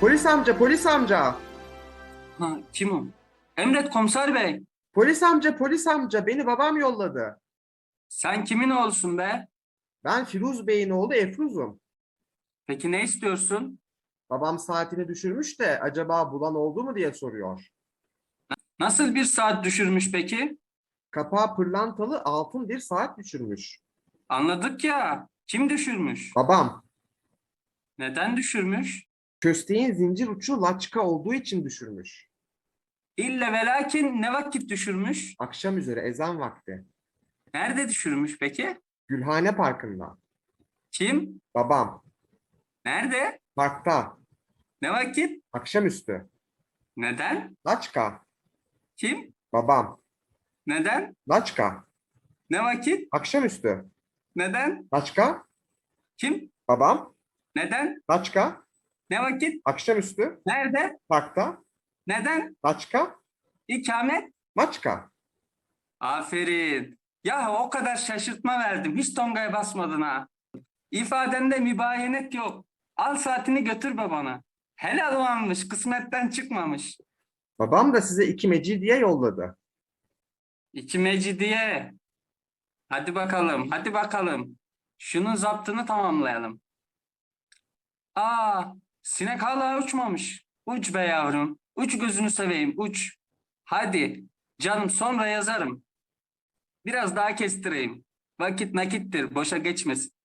Polis amca, polis amca. Ha, kim o? Emret komiser bey. Polis amca, polis amca. Beni babam yolladı. Sen kimin oğlusun be? Ben Firuz Bey'in oğlu Efruz'um. Peki ne istiyorsun? Babam saatini düşürmüş de acaba bulan oldu mu diye soruyor. Nasıl bir saat düşürmüş peki? Kapağı pırlantalı altın bir saat düşürmüş. Anladık ya. Kim düşürmüş? Babam, Neden düşürmüş? kösteğin zincir uçu laçka olduğu için düşürmüş. İlle ve lakin ne vakit düşürmüş? Akşam üzere ezan vakti. Nerede düşürmüş peki? Gülhane Parkı'nda. Kim? Babam, Nerede? parkta, Ne vakit? akşamüstü. Neden? Laçka, Kim? babam, Neden? laçka, Ne vakit? akşamüstü. Neden? Laçka, Kim? babam, Neden? laçka, Ne vakit? akşamüstü, Nerede? parkta, Neden? laçka, İkamet? maçka. Aferin. Ya o kadar şaşırtma verdim. Hiç tongaya basmadın ha. İfadende mübayenet yok. Al saatini götür babana. Helal olanmış, kısmetten çıkmamış. Babam da size iki mecidiye yolladı. İki mecidiye. Hadi bakalım, hadi bakalım. Şunun zaptını tamamlayalım. Aa, sinek hala uçmamış. Uç be yavrum. Uç gözünü seveyim, uç. Hadi, canım sonra yazarım. Biraz daha kestireyim. Vakit nakittir, boşa geçmesin.